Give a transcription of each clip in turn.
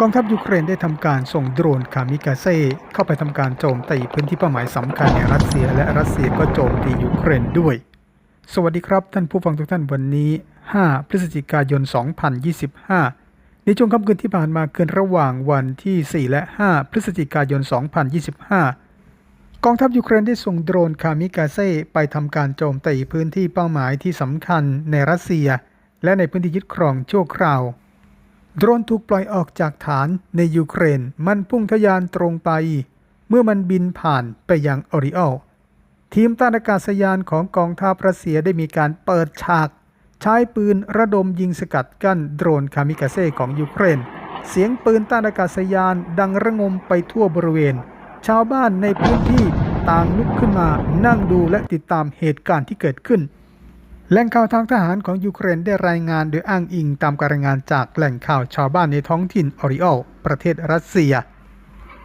กองทัพยูเครนได้ทำการส่งโดรนคามิกาเซ่เข้าไปทำการโจมตีพื้นที่เป้าหมายสำคัญในรัสเซีย และรัสเซียก็โจมตียูเครนด้วย สวัสดีครับท่านผู้ฟังทุกท่านวันนี้ 5 พฤศจิกายน 2025 ในช่วงค่ำคืนที่ผ่านมาคืนระหว่างวันที่ 4 และ 5 พฤศจิกายน 2025 กองทัพยูเครนได้ส่งโดรนคามิกาเซ่ไปทำการโจมตีพื้นที่เป้าหมายที่สำคัญในรัสเซีย และในพื้นที่ยึดครองชั่วคราว โดรนถูกปล่อยออกจากฐานในยูเครน มันพุ่งทะยานตรงไป เมื่อมันบินผ่านไปยังออริออลทีมต้านอากาศยานของกองทัพรัสเซียได้มีการเปิดฉาก ใช้ปืนระดมยิงสกัดกั้นโดรนคามิกาเซ่ของยูเครน เสียงปืนต้านอากาศยานดังระงมไปทั่วบริเวณ ชาวบ้านในพื้นที่ต่างลุกขึ้นมานั่งดูและติดตามเหตุการณ์ที่เกิดขึ้น แหล่งข่าวทางทหารของยูเครนได้รายงานโดยอ้างอิงตามการรายงานจากแหล่งข่าวชาวบ้านในท้องถิ่นออริออลประเทศรัสเซีย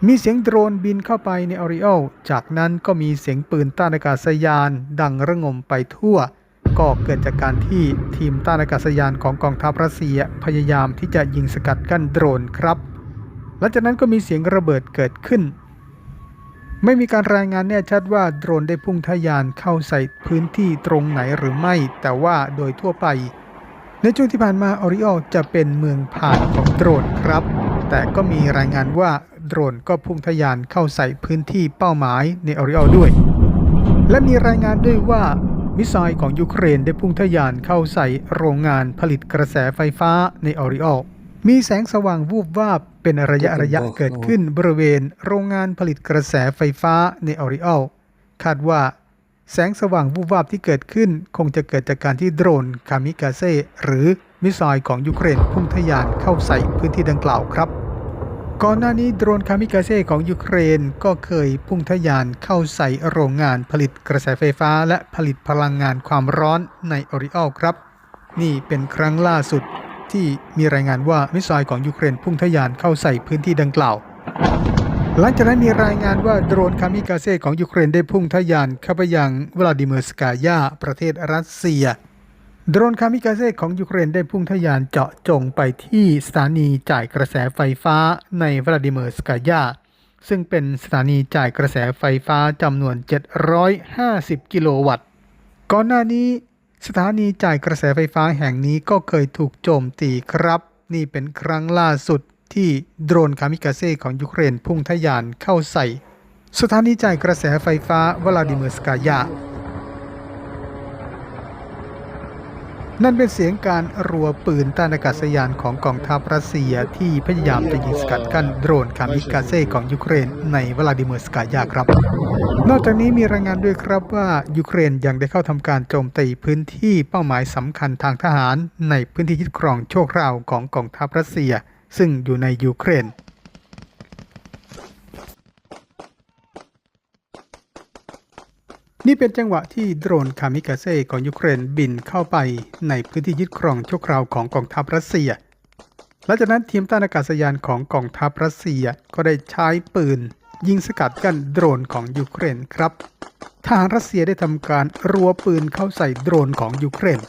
มีเสียงโดรนบินเข้าไปในออริออลจากนั้นก็มีเสียงปืนต้านอากาศยาน ดังระงมไปทั่ว ก็เกิดจากการที่ทีมต้านอากาศยานของกองทัพรัสเซียพยายามที่จะยิงสกัดกั้นโดรนครับ หลังจากนั้นก็มีเสียงระเบิดเกิดขึ้น ไม่มีการรายงานแน่ชัดว่าโดรนได้พุ่งทะยานเข้าใส่พื้นที่ตรงไหนหรือไม่ แต่ว่าโดยทั่วไป ในช่วงที่ผ่านมาออริออลจะเป็นเมืองผ่านของโดรนครับ แต่ก็มีรายงานว่าโดรนก็พุ่งทะยานเข้าใส่พื้นที่เป้าหมายในออริออลด้วย และมีรายงานด้วยว่ามิสไซล์ของยูเครนได้พุ่งทะยานเข้าใส่โรงงานผลิตกระแสไฟฟ้าในออริออล มีแสงสว่างวูบวาบเป็นระยะระยะเกิดขึ้นบริเวณโรงงานผลิตกระแสไฟฟ้าในออริออลคาดว่าแสงสว่างวูบวาบที่เกิดขึ้นคงจะเกิดจากการที่โดรนคามิกาเซ่หรือมิสไซล์ของยูเครนพุ่งทะยานเข้าใส่พื้นที่ดังกล่าวครับ ก่อนหน้านี้โดรนคามิกาเซ่ของยูเครนก็เคยพุ่งทะยานเข้าใส่โรงงานผลิตกระแสไฟฟ้า และผลิตพลังงานความร้อนในออริออลครับ นี่เป็นครั้งล่าสุด ที่มีรายงานว่ามิสไซล์ของยูเครนพุ่งทะยานเข้าใส่พื้นที่ดังกล่าว หลังจากนั้นมีรายงานว่าโดรนคามิกาเซ่ของยูเครนได้พุ่งทะยานเข้าไปยังวลาดิเมีร์สกายาประเทศรัสเซีย โดรนคามิกาเซ่ของยูเครนได้พุ่งทะยานเจาะจงไปที่สถานีจ่ายกระแสไฟฟ้าในวลาดิเมีร์สกายาซึ่งเป็นสถานีจ่ายกระแสไฟฟ้าจำนวน 750 กิโลวัตต์ ก่อนหน้านี้ สถานีจ่ายกระแสไฟฟ้าแห่งนี้ก็เคยถูกโจมตีครับ นี่เป็นครั้งล่าสุดที่โดรนคามิกาเซ่ของยูเครนพุ่งทะยานเข้าใส่ สถานีจ่ายกระแสไฟฟ้าวลาดิเมีร์สกายา นั่นเป็นเสียงการรัวปืนต้านอากาศยานของกองทัพรัสเซียที่พยายามจะยิงสกัดกั้นโดรนคามิกาเซ่ของยูเครนในวลาดิเมีร์สกายาครับ นอกจากนี้มีรายงานด้วยครับว่ายูเครนยังได้เข้าทำการโจมตีพื้นที่เป้าหมายสำคัญทางทหาร ในพื้นที่ยึดครองโชคราวของกองทัพรัสเซีย ซึ่งอยู่ในยูเครน นี่เป็นจังหวะที่โดรนคามิกาเซ่ของยูเครนบินเข้าไปในพื้นที่ยึดครองชั่วคราวของกองทัพรัสเซีย หลังจากนั้นทีมต้านอากาศยานของกองทัพรัสเซียก็ได้ใช้ปืน ยิงสกัดกั้นโดรนของยูเครนครับทหารรัสเซียได้ทำการรัวปืนเข้าใส่โดรนของยูเครน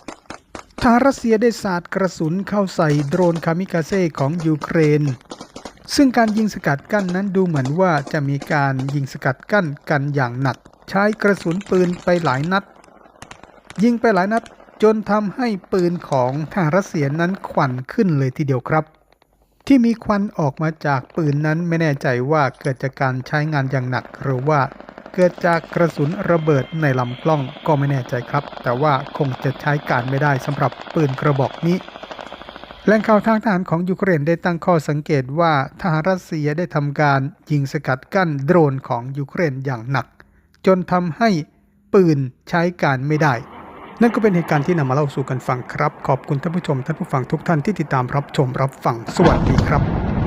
ทหารรัสเซียได้สาดกระสุนเข้าใส่โดรนคามิกาเซ่ของยูเครน ซึ่งการยิงสกัดกั้นนั้นดูเหมือนว่าจะมีการยิงสกัดกั้นกันอย่างหนัก ใช้กระสุนปืนไปหลายนัด ยิงไปหลายนัดจนทำให้ปืนของทหารรัสเซียนั้นควันขึ้นเลยทีเดียวครับ ที่มีควันออกมาจากปืนนั้นไม่แน่ใจว่าเกิดจากการใช้งานอย่างหนักหรือว่าเกิดจากกระสุนระเบิดในลำกล้องก็ไม่แน่ใจครับ แต่ว่าคงจะใช้การไม่ได้สำหรับปืนกระบอกนี้แหล่งข่าวทางทหารของยูเครนได้ตั้งข้อสังเกตว่าทหารรัสเซียได้ทำการยิงสกัดกั้นโดรนของยูเครนอย่างหนัก จนทำให้ปืนใช้การไม่ได้ นั่นก็เป็นเหตุการณ์ที่นำมาเล่าสู่กันฟังครับ ขอบคุณท่านผู้ชมท่านผู้ฟังทุกท่านที่ติดตามรับชมรับฟังสวัสดีครับ